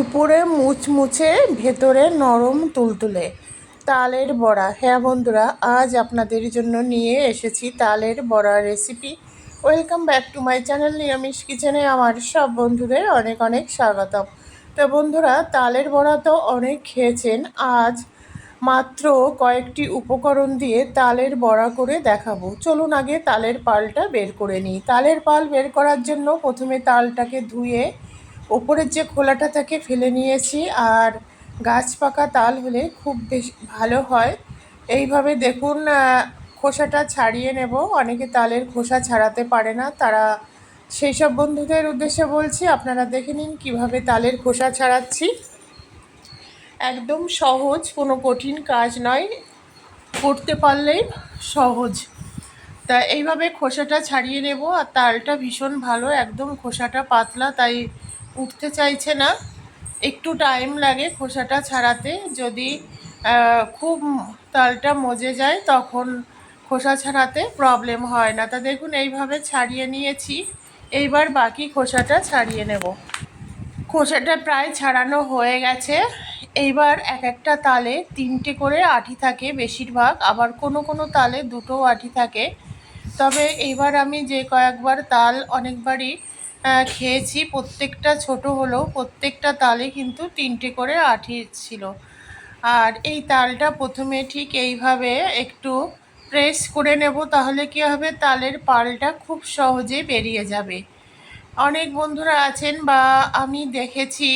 উপরে মুচমুচে, ভেতরে নরম তুলতুলে তালের বড়া। হ্যাঁ বন্ধুরা, আজ আপনাদের জন্য নিয়ে এসেছি তালের বড়া recipe welcome back to my channel নিরামিষ কিচেনে আমার সব বন্ধুদের অনেক অনেক স্বাগতম। তো বন্ধুরা, তালের বড়া তো অনেক খেয়েছেন। আজ মাত্র কয়েকটি উপকরণ দিয়ে তালের বড়া করে দেখাবো। চলুন আগে তালের পালটা বের করে নিই। তালের পাল বের করার জন্য প্রথমে তালটাকে ধুয়ে ওপরের যে খোলাটা থাকে ফেলে নিয়েছি আর গাছ পাকা তাল হলে খুব বেশ ভালো হয়। এইভাবে দেখুন খোসাটা ছাড়িয়ে নেব। অনেকে তালের খোসা ছাড়াতে পারে না। তারা সেই সব বন্ধুদের উদ্দেশ্যে বলছি, আপনারা দেখে নিন কীভাবে তালের খোসা ছাড়াচ্ছি। একদম সহজ, কোনো কঠিন কাজ নয়। করতে পারলেই সহজ। তা এইভাবে খোসাটা ছাড়িয়ে নেব। আর তালটা ভীষণ ভালো, একদম খোসাটা পাতলা, তাই উঠতে চাইছে না। একটু টাইম লাগে খোসাটা ছাড়াতে। যদি খুব তালটা মজে যায় তখন খোসা ছাড়াতে প্রবলেম হয় না। তা দেখুন, এইভাবে ছাড়িয়ে নিয়েছি। এইবার বাকি খোসাটা ছাড়িয়ে নেব। খোসাটা প্রায় ছাড়ানো হয়ে গেছে। এইবার এক একটা তালে তিনটে করে আঠি থাকে বেশিরভাগ। আবার কোনো কোনো তালে দুটো আঠি থাকে। তবে এইবার আমি যে কয়েকবার তাল অনেকবারই খেয়েছি। প্রত্যেকটা ছোট হলেও প্রত্যেকটা তালে কিন্তু তিনটে করে আঠি ছিল। আর এই তালটা প্রথমে ঠিক এইভাবে একটু প্রেস করে নেব, তাহলে কী হবে? তালের পালটা খুব সহজে বেরিয়ে যাবে। অনেক বন্ধুরা আছেন বা আমি দেখেছি,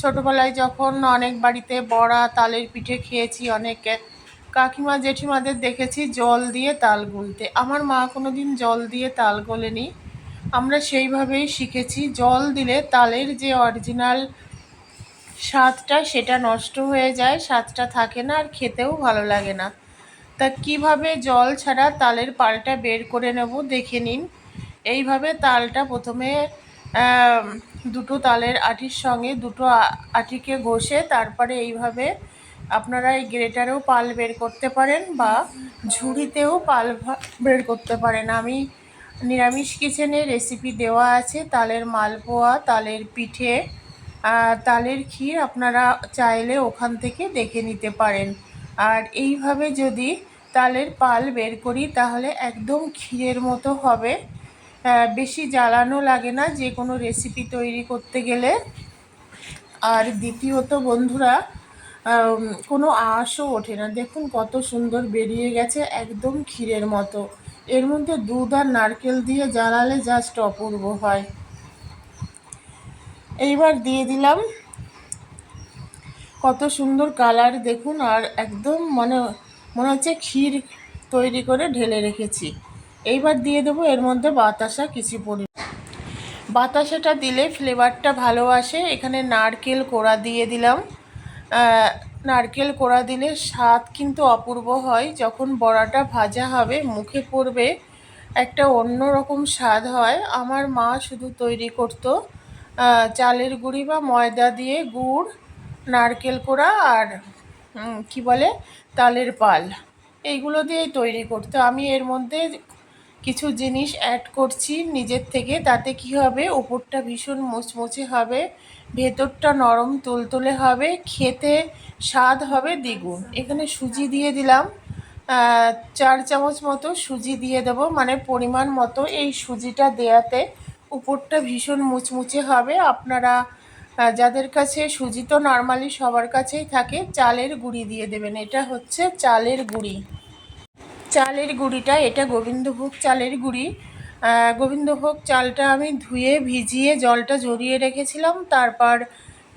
ছোটোবেলায় যখন অনেক বাড়িতে বড়া তালের পিঠে খেয়েছি, অনেক কাকিমা, জেঠিমাদের দেখেছি জল দিয়ে তাল গুলতে। আমার মা কোনো দিন জল দিয়ে তাল গলেনি। আমরা সেইভাবেই শিখেছি। জল দিলে তালের যে অরিজিনাল স্বাদটা সেটা নষ্ট হয়ে যায়, স্বাদটা থাকে না আর খেতেও ভালো লাগে না। তা কীভাবে জল ছাড়া তালের পালটা বের করে নেব দেখে নিন। এইভাবে তালটা প্রথমে দুটো তালের আটির সঙ্গে দুটো আটিকে ঘষে তারপরে এইভাবে আপনারা এই গ্রেটারেও পাল বের করতে পারেন বা ঝুড়িতেও পাল বের করতে পারেন। আমি নিরামিষ কিচেনে রেসিপি দেওয়া আছে, তালের মালপোয়া, তালের পিঠে তালের ক্ষীর আপনারা চাইলে ওখান থেকে দেখে নিতে পারেন। আর এইভাবে যদি তালের পাল বের করি, তাহলে একদম ক্ষীরের মতো হবে। বেশি জ্বালানো লাগে না, যে কোনো রেসিপি তৈরি করতে গেলে। আর দ্বিতীয়ত বন্ধুরা কোনো আঁশও ওঠে না। দেখুন কত সুন্দর বেরিয়ে গেছে, একদম ক্ষীরের মতো। এর মধ্যে দুধ আর নারকেল দিয়ে জ্বালালে জাস্ট অপূর্ব হয়। এইবার দিয়ে দিলাম। কত সুন্দর কালার দেখুন, আর একদম মানে মনে হচ্ছে ক্ষীর তৈরি করে ঢেলে রেখেছি। এইবার দিয়ে দেবো এর মধ্যে বাতাসা কিছু পরি বাতাসাটা দিলে ফ্লেভারটা ভালো আসে। এখানে নারকেল কোড়া দিয়ে দিলাম। নারকেল কোড়া দিলে স্বাদ কিন্তু অপূর্ব হয়। যখন বড়াটা ভাজা হবে, মুখে পড়বে একটা অন্য রকম স্বাদ হয়। আমার মা শুধু তৈরি করতো চালের গুঁড়ি বা ময়দা দিয়ে গুড়, নারকেল কোড়া আর কি বলে, তালের পাল। এইগুলো দিয়েই তৈরি করতো। আমি এর মধ্যে কিছু জিনিস অ্যাড করছি নিজের থেকে, তাতে কি হবে? ওপরটা ভীষণ মুচমুচে হবে, ভেতরটা নরম তুলতুলে হবে, খেতে স্বাদ হবে দ্বিগুণ। এখানে সুজি দিয়ে দিলাম। চার চামচ মতো সুজি দিয়ে দেবো মানে পরিমাণ মতো এই সুজিটা দেয়াতে উপরটা ভীষণ মুচমুচে হবে। আপনারা যাদের কাছে সুজি তো নর্মালি সবার কাছেই থাকে, চালের গুঁড়ি দিয়ে দেবেন। এটা হচ্ছে চালের গুঁড়ি। চালের গুঁড়িটা, এটা গোবিন্দভোগ চালের গুঁড়ি। গোবিন্দভোগ চালটা আমি ধুয়ে, ভিজিয়ে, জলটা জড়িয়ে রেখেছিলাম। তারপর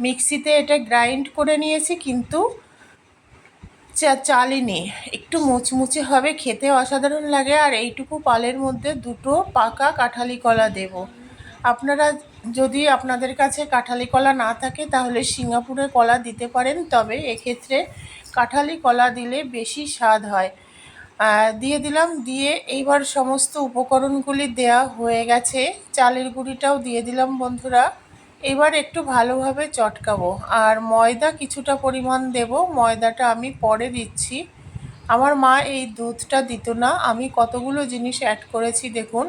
মিক্সিতে এটা গ্রাইন্ড করে নিয়েছি, কিন্তু চা, চালিনি। একটু মুচমুচে হবে, খেতে অসাধারণ লাগে। আর এইটুকু পালের মধ্যে দুটো পাকা কাঁঠালি কলা দেব। আপনারা যদি আপনাদের কাছে কাঁঠালি কলা না থাকে, তাহলে সিঙ্গাপুরের কলা দিতে পারেন। তবে এক্ষেত্রে কাঁঠালি কলা দিলে বেশি স্বাদ হয়। দিয়ে দিলাম, দিয়ে এইবার সমস্ত উপকরণগুলি দেয়া হয়ে গেছে। চালের গুঁড়িটাও দিয়ে দিলাম বন্ধুরা। এবার একটু ভালোভাবে চটকাবো। আর ময়দা কিছুটা পরিমাণ দেব। ময়দাটা আমি পরে দিচ্ছি। আমার মা এই দুধটা দিত না। আমি কতগুলো জিনিস অ্যাড করেছি দেখুন।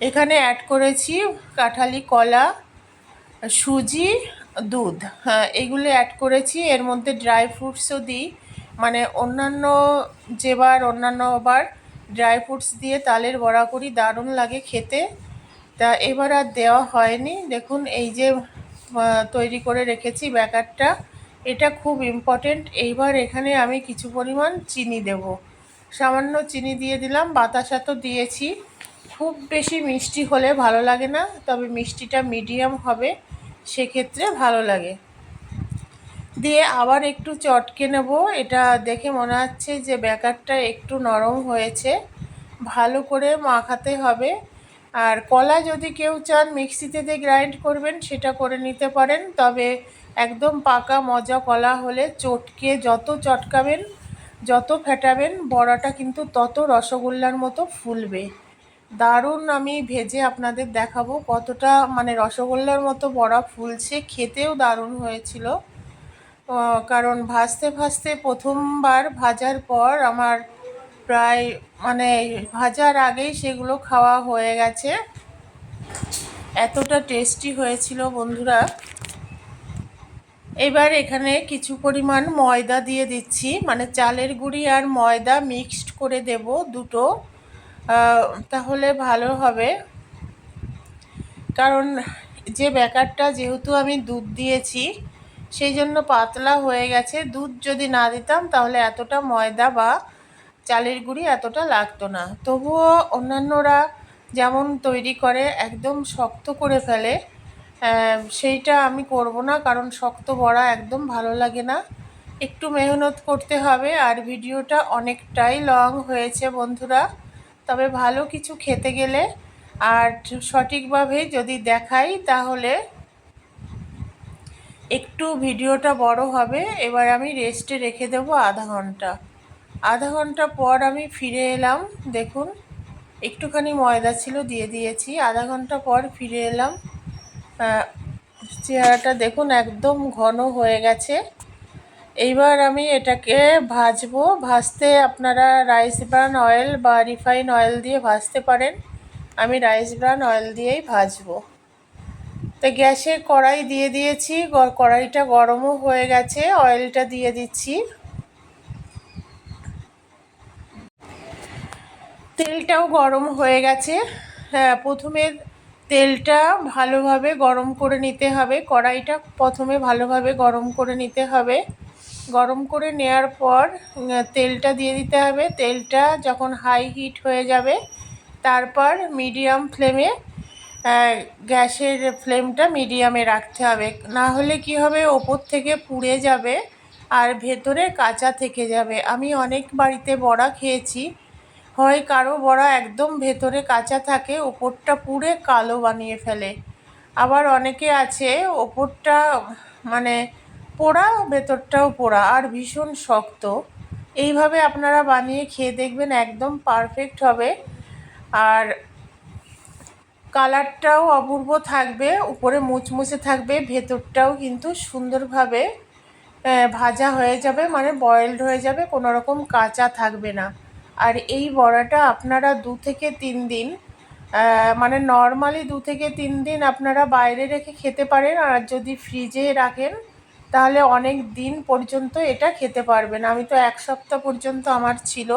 এখানে অ্যাড করেছি কাঁঠালি কলা, সুজি, দুধ। হ্যাঁ এগুলো অ্যাড করেছি। এর মধ্যে ড্রাই ফ্রুটসও দিই। মানে অন্যান্য যেবার অন্যান্য বার ড্রাই ফ্রুটস দিয়ে তালের বড়া করি, দারুণ লাগে খেতে। তা এবার আর দেওয়া হয়নি। দেখুন, এই যে তৈরি করে রেখেছি ব্যাকারটা, এটা খুব ইম্পর্টেন্ট এইবার এখানে আমি কিছু পরিমাণ চিনি দেব। সামান্য চিনি দিয়ে দিলাম, বাতাসা তো দিয়েছি। খুব বেশি মিষ্টি হলে ভালো লাগে না, তবে মিষ্টিটা মিডিয়াম হবে, সেক্ষেত্রে ভালো লাগে। দিয়ে আবার একটু চটকে নেব। এটা দেখে মনে হচ্ছে যে ব্যাকারটা একটু নরম হয়েছে। ভালো করে মাখাতে হবে। আর কলা যদি কেউ চান মিক্সিতে দিয়ে গ্রাইন্ড করবেন, সেটা করে নিতে পারেন। তবে একদম পাকা মজা কলা হলে চটকে যত চটকাবেন, যত ফেটাবেন, বড়াটা কিন্তু তত রসগোল্লার মতো ফুলবে। দারুণ আমি ভেজে আপনাদের দেখাবো কতটা মানে রসগোল্লার মতো বড়া ফুলছে। খেতেও দারুণ হয়েছিল। কারণ ভাজতে ভাজতে প্রথমবার ভাজার পর আমার প্রায় মানে ভাজার আগেই সেগুলো খাওয়া হয়ে গেছে। এতটা টেস্টি হয়েছিল বন্ধুরা। এবার এখানে কিছু পরিমাণ ময়দা দিয়ে দিচ্ছি। মানে চালের গুঁড়ি আর ময়দা মিক্সড করে দেব দুটো। তাহলে ভালো হবে। কারণ যে ব্যাকারটা যেহেতু আমি দুধ দিয়েছি সেই জন্য পাতলা হয়ে গেছে। দুধ যদি না দিতাম, তাহলে এতটা ময়দা বা চালের গুঁড়ি এতটা লাগতো না। তবুও অন্যান্যরা যেমন তৈরি করে, একদম শক্ত করে ফেলে সেইটা আমি করব না, কারণ শক্ত বড়া একদম ভালো লাগে না। একটু মেহনত করতে হবে, আর ভিডিওটা অনেকটাই লং হয়েছে বন্ধুরা। তবে ভালো কিছু খেতে গেলে, আর সঠিকভাবে যদি দেখাই, তাহলে একটু ভিডিওটা বড় হবে, এবার আমি রেস্টে রেখে দেবো আধা ঘণ্টা। আধা ঘণ্টা পর আমি ফিরে এলাম, দেখুন, একটুখানি ময়দা ছিল দিয়ে দিয়েছি, আধা ঘণ্টা পর ফিরে এলাম। চেহারাটা দেখুন একদম ঘন হয়ে গেছে। এইবার আমি এটাকে ভাজবো, ভাজতে আপনারা রাইস ব্রান অয়েল বা রিফাইন অয়েল দিয়ে ভাজতে পারেন। আমি রাইস ব্রান অয়েল দিয়েই ভাজবো। তো গ্যাসে কড়াই দিয়ে দিয়েছি কড়াইটা গরমও হয়ে গেছে অয়েলটা দিয়ে দিচ্ছি। তেলটাও গরম হয়ে গেছে। হ্যাঁ প্রথমে তেলটা ভালোভাবে গরম করে নিতে হবে। কড়াইটা প্রথমে ভালোভাবে গরম করে নিতে হবে। গরম করে নেওয়ার পর তেলটা দিয়ে দিতে হবে। তেলটা যখন হাই হিট হয়ে যাবে, তারপর মিডিয়াম ফ্লেমে গ্যাসের ফ্লেমটা মিডিয়ামে রাখতে হবে। না হলে কি হবে, ওপর থেকে পুড়ে যাবে আর ভেতরে কাঁচা থেকে যাবে। আমি অনেক বাড়িতে বড়া খেয়েছি। হয় কারও বড়া একদম ভেতরে কাঁচা থাকে, ওপরটা পুড়ে কালো বানিয়ে ফেলে। আবার অনেকে আছে, ওপরটা মানে পোড়া ভেতরটাও পোড়া, আর ভীষণ শক্ত। এইভাবে আপনারা বানিয়ে খেয়ে দেখবেন একদম পারফেক্ট হবে। আর কালারটাও অপূর্ব থাকবে, উপরে মুচমুচে থাকবে, ভেতরটাও কিন্তু সুন্দরভাবে ভাজা হয়ে যাবে মানে বয়েলড হয়ে যাবে কোনো রকম কাঁচা থাকবে না। আর এই বড়াটা আপনারা দু থেকে তিন দিন মানে নর্মালি দু থেকে তিন দিন আপনারা বাইরে রেখে খেতে পারেন, আর যদি ফ্রিজে রাখেন, তাহলে অনেক দিন পর্যন্ত এটা খেতে পারবেন। আমি তো এক সপ্তাহ পর্যন্ত আমার ছিল।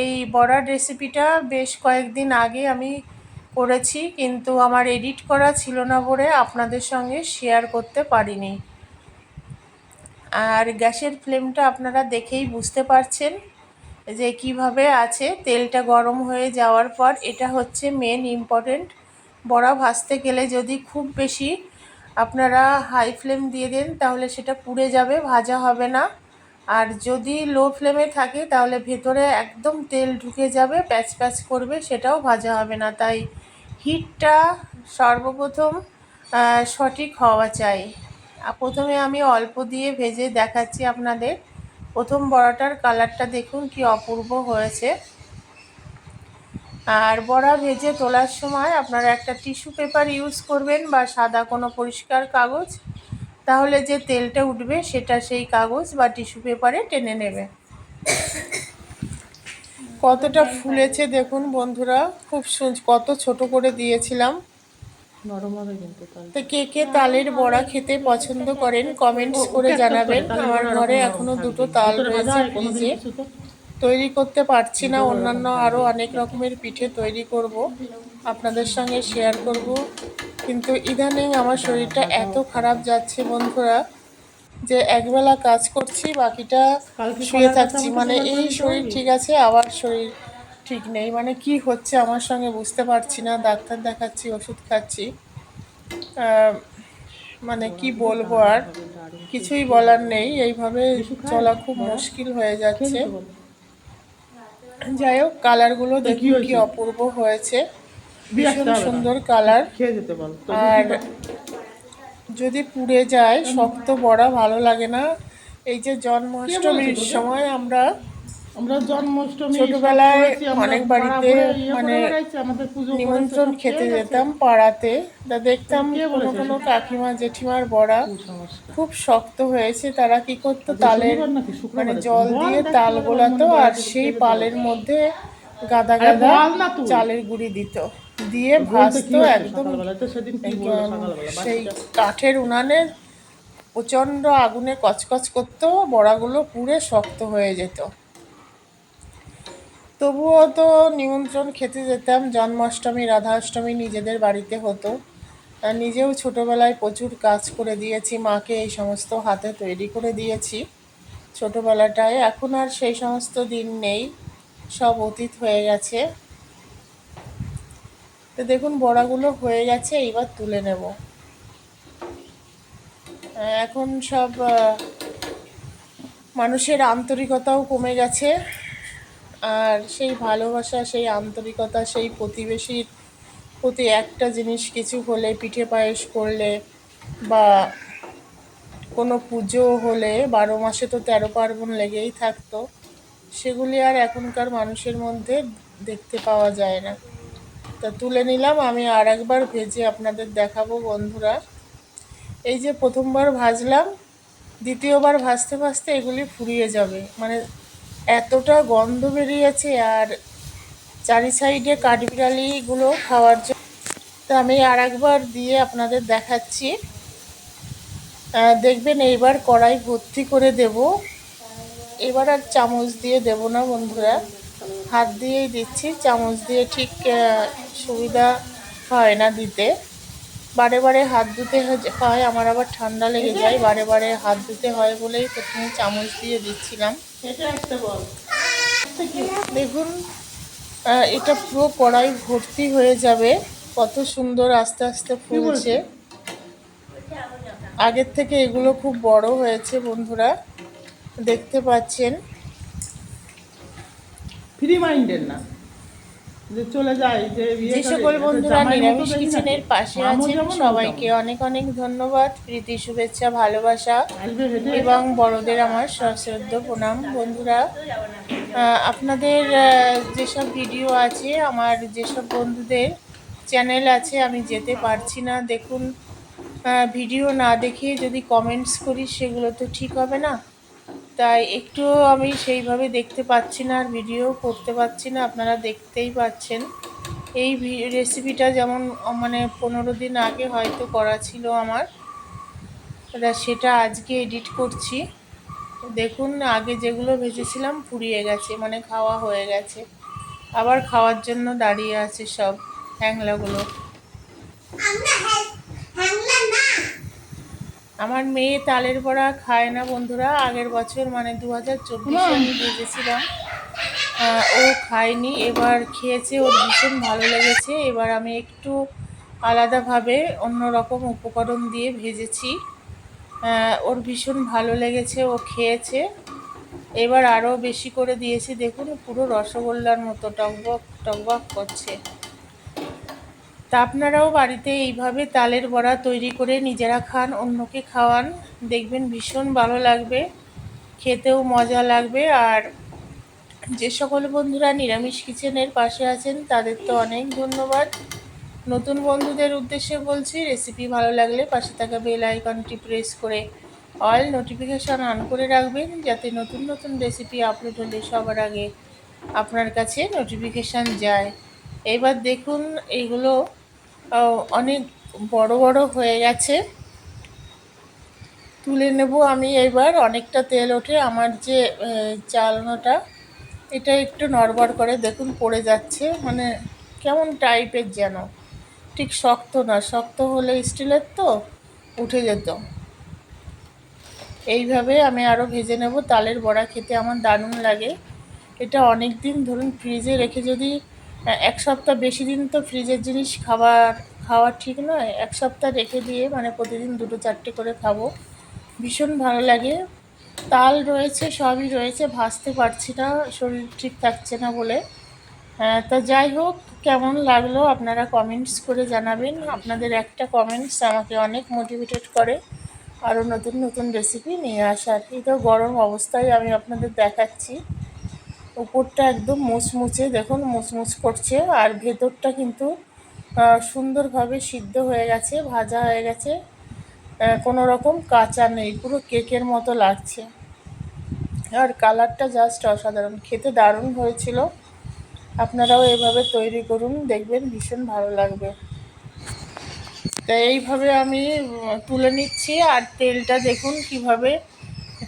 এই বড়ার রেসিপিটা বেশ কয়েকদিন আগে আমি করেছি, কিন্তু আমার এডিট করা ছিল না বলে আপনাদের সঙ্গে শেয়ার করতে পারিনি। আর গ্যাসের ফ্লেমটা আপনারা দেখেই বুঝতে পারছেন যে কীভাবে আছে। তেলটা গরম হয়ে যাওয়ার পর এটা হচ্ছে মেন ইম্পর্টেন্ট বড়া ভাজতে গেলে যদি খুব বেশি আপনারা হাই ফ্লেম দিয়ে দেন, তাহলে সেটা পুড়ে যাবে, ভাজা হবে না। আর যদি লো ফ্লেমে থাকে, তাহলে ভেতরে একদম তেল ঢুকে যাবে, প্যাচ প্যাচ করবে, সেটাও ভাজা হবে না। তাই হিটটা সর্বপ্রথম সঠিক হওয়া চাই। প্রথমে আমি অল্প দিয়ে ভেজে দেখাচ্ছি আপনাদের। প্রথম বড়াটার কালারটা দেখুন কি অপূর্ব হয়েছে। আর বড়া ভেজে তোলার সময় আপনারা একটা টিস্যু পেপার ইউজ করবেন বা সাদা কোনো পরিষ্কার কাগজ। তাহলে যে তেলটা উঠবে সেটা সেই কাগজ বা টিস্যু পেপারে টেনে নেবে। কতটা ফুলেছে দেখুন বন্ধুরা খুব কত ছোট করে দিয়েছিলাম। নরম হবে কিন্তু তো কে কে তালের বড়া খেতে পছন্দ করেন কমেন্টস করে জানাবেন। আমার ঘরে এখনও দুটো তাল রয়েছে ফ্রিজে তৈরি করতে পারছি না অন্যান্য আরও অনেক রকমের পিঠে তৈরি করব। আপনাদের সঙ্গে শেয়ার করব। কিন্তু ইদানিং আমার শরীরটা এত খারাপ যাচ্ছে বন্ধুরা। যে একবেলা কাজ করছি বাকিটা শুয়ে থাকছি। মানে এই শরীর ঠিক আছে আবার শরীর ঠিক নেই। মানে কি হচ্ছে আমার সঙ্গে বুঝতে পারছি না ডাক্তার দেখাচ্ছি ওষুধ খাচ্ছি। মানে কি বলব আর কিছুই বলার নেই। এইভাবে চলা খুব মুশকিল হয়ে যাচ্ছে। যাই হোক কালারগুলো দেখি কি অপূর্ব হয়েছে। ভীষণ সুন্দর কালার। আর যদি পুড়ে যায় শক্ত বড়া ভালো লাগে না। এই যে জন্মাষ্টমীর সময় আমরা আমরা জন্মাষ্টমী ছোটবেলায় অনেক বাড়িতে ইয়ে মানে নিমন্ত্রণ খেতে যেতাম পাড়াতে। তা দেখতাম কোনো কোনো কাকিমা জেঠিমার বড়া খুব শক্ত হয়েছে তারা কি করতো তালের মানে জল দিয়ে তাল গোলাতো আর সেই পালের মধ্যে গাদা গাদা। চালের গুঁড়ি দিত। দিয়ে ভাজতো একদম? সেই কাঠের উনানে প্রচণ্ড আগুনে কচকচ করতো বড়াগুলো পুড়ে শক্ত হয়ে যেত। তবুও তো নিমন্ত্রণ খেতে যেতাম জন্মাষ্টমী রাধাষ্টমী নিজেদের বাড়িতে হতো। আর নিজেও ছোটোবেলায় প্রচুর কাজ করে দিয়েছি মাকে এই সমস্ত হাতে তৈরি করে দিয়েছি। ছোটোবেলাটায় এখন আর সেই সমস্ত দিন নেই সব অতীত হয়ে গেছে। তো দেখুন, বড়াগুলো হয়ে গেছে, এইবার তুলে নেব। এখন সব মানুষের আন্তরিকতাও কমে গেছে, আর সেই ভালোবাসা, সেই আন্তরিকতা, সেই প্রতিবেশীর প্রতি একটা জিনিস কিছু হলে, পিঠে পায়েস করলে বা কোনো পুজো হলে, বারো মাসে তো তেরো পার্বণ লেগেই থাকতো, সেগুলি আর এখনকার মানুষের মধ্যে দেখতে পাওয়া যায় না। তা তুলে নিলাম, আমি আর একবার ভেজে আপনাদের দেখাবো বন্ধুরা। এই যে প্রথমবার ভাজলাম, দ্বিতীয়বার ভাজতে ভাজতে এগুলি ফুরিয়ে যাবে। মানে এতটা গন্ধ বেরিয়েছে আর চারি সাইডে কাঠবিড়ালিগুলো খাওয়ার জন্য। তো আমি আর একবার দিয়ে আপনাদের দেখাচ্ছি। দেখবেন এইবার কড়াই ভর্তি করে দেব। এবার আর চামচ দিয়ে দেব না বন্ধুরা। হাত দিয়েই দিচ্ছি চামচ দিয়ে ঠিক সুবিধা হয় না দিতে। বারে বারে হাত ধুতে হয়- আমার আবার ঠান্ডা লেগে যায় বারে বারে হাত ধুতে হয় বলেই প্রথমে চামচ দিয়ে দিচ্ছিলাম। দেখুন এটা পুরো কড়াই ভর্তি হয়ে যাবে কত সুন্দর আস্তে আস্তে ফুলছে। আগের থেকে এগুলো খুব বড় হয়েছে বন্ধুরা দেখতে পাচ্ছেন। ফ্রি মাইন্ডের না। যে চলে যায় যে বিয়ে যে করে, সকল বন্ধুরা নিরামিষ কিচেনের পাশে আছেন সবাইকে অনেক অনেক ধন্যবাদ। প্রীতি শুভেচ্ছা ভালোবাসা। এবং বড়দের আমার সশ্রদ্ধ প্রণাম। বন্ধুরা আপনাদের যেসব ভিডিও আছে আমার যেসব বন্ধুদের চ্যানেল আছে আমি যেতে পারছি না। দেখুন ভিডিও না দেখে যদি কমেন্টস করি সেগুলো তো ঠিক হবে না। তাই একটু আমি সেইভাবে দেখতে পাচ্ছি না আর ভিডিও করতে পারছি না, আপনারা দেখতেই পাচ্ছেন। এই রেসিপিটা যেমন মানে পনেরো দিন আগে হয়তো করা ছিল আমার। সেটা আজকে এডিট করছি। দেখুন, আগে যেগুলো ভেজেছিলাম ফুরিয়ে গেছে মানে খাওয়া হয়ে গেছে। আবার খাওয়ার জন্য দাঁড়িয়ে আছে সব হ্যাংলাগুলো আমার মেয়ে তালের বড়া খায় না বন্ধুরা আগের বছর মানে দু হাজার চব্বিশে আমি ভেজেছিলাম। ও খায়নি এবার খেয়েছে ওর ভীষণ ভালো লেগেছে। এবার আমি একটু আলাদাভাবে অন্য রকম উপকরণ দিয়ে ভেজেছি। ওর ভীষণ ভালো লেগেছে ও খেয়েছে। এবার আরও বেশি করে দিয়েছি দেখুন পুরো রসগোল্লার মতো টকবক টকবক করছে। তা আপনারাও বাড়িতে এইভাবে তালের বড়া তৈরি করে নিজেরা খান অন্যকে খাওয়ান। দেখবেন ভীষণ ভালো লাগবে খেতেও মজা লাগবে। আর যে সকল বন্ধুরা নিরামিষ কিচেনের পাশে আছেন তাদের তো অনেক ধন্যবাদ। নতুন বন্ধুদের উদ্দেশ্যে বলছি রেসিপি ভালো লাগলে পাশে থাকা বেল আইকনটি প্রেস করে অল নোটিফিকেশান অন করে রাখবেন যাতে নতুন নতুন রেসিপি আপলোড হলে সবার আগে আপনার কাছে নোটিফিকেশান যায়। এবার দেখুন এইগুলো আহ, অনেক বড় বড় হয়ে গেছে। তুলে নেব আমি এবার অনেকটা তেল ওঠে। আমার যে চালনাটা, এটা একটু নড়বড় করে দেখুন, পড়ে যাচ্ছে। মানে কেমন টাইপের যেন। ঠিক শক্ত না। শক্ত হলে স্টিলের তো উঠে যেত। এইভাবে আমি আরও ভেজে নেব। তালের বড়া খেতে আমার দারুণ লাগে। এটা অনেক দিন ধরুন ফ্রিজে রেখে যদি এক সপ্তাহ বেশি দিন তো ফ্রিজের জিনিস খাবার খাওয়া ঠিক নয়। এক সপ্তাহ রেখে দিয়ে মানে প্রতিদিন দুটো চারটে করে খাব। ভীষণ ভালো লাগে। তাল রয়েছে সবই রয়েছে ভাসতে পারছি না শরীর ঠিক থাকছে না বলে। আহ, তা যাই হোক কেমন লাগল আপনারা কমেন্টস করে জানাবেন। আপনাদের একটা কমেন্টস আমাকে অনেক মোটিভেটেড করে। আরও নতুন নতুন রেসিপি নিয়ে আসার। এই তো গরম অবস্থায় আমি আপনাদের দেখাচ্ছি। উপরটা একদম মুচমুচে দেখুন মুচমুচ করছে। আর ভেতরটা কিন্তু সুন্দরভাবে সিদ্ধ হয়ে গেছে, ভাজা হয়ে গেছে। কোনো রকম কাঁচা নেই, পুরো কেকের মতো লাগছে। আর কালারটা জাস্ট অসাধারণ, খেতে দারুণ হয়েছিল। আপনারাও এভাবে তৈরি করুন, দেখবেন ভীষণ ভালো লাগবে। তো এইভাবে আমি তুলে নিচ্ছি, আর তেলটা দেখুন কীভাবে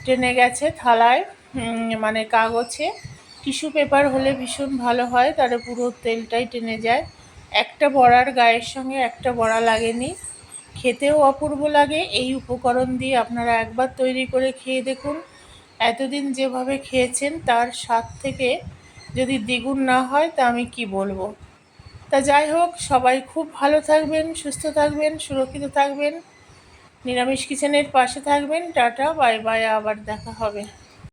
টেনে গেছে থালায় মানে কাগজে। টিস্যু পেপার হলে ভীষণ ভালো হয়, তাহলে পুরো তেলটাই টেনে যায়। একটা বড়ার গায়ের সঙ্গে একটা বড়া লাগেনি। খেতেও অপূর্ব লাগে, এই উপকরণ দিয়ে আপনারা একবার তৈরি করে খেয়ে দেখুন। এতদিন যেভাবে খেয়েছেন, তার স্বাদ থেকে যদি দ্বিগুণ না হয়, তা আমি কি বলব? তা যাই হোক, সবাই খুব ভালো থাকবেন, সুস্থ থাকবেন, সুরক্ষিত থাকবেন। নিরামিষ কিচেনের পাশে থাকবেন। টাটা, বাই বাই, আবার দেখা হবে।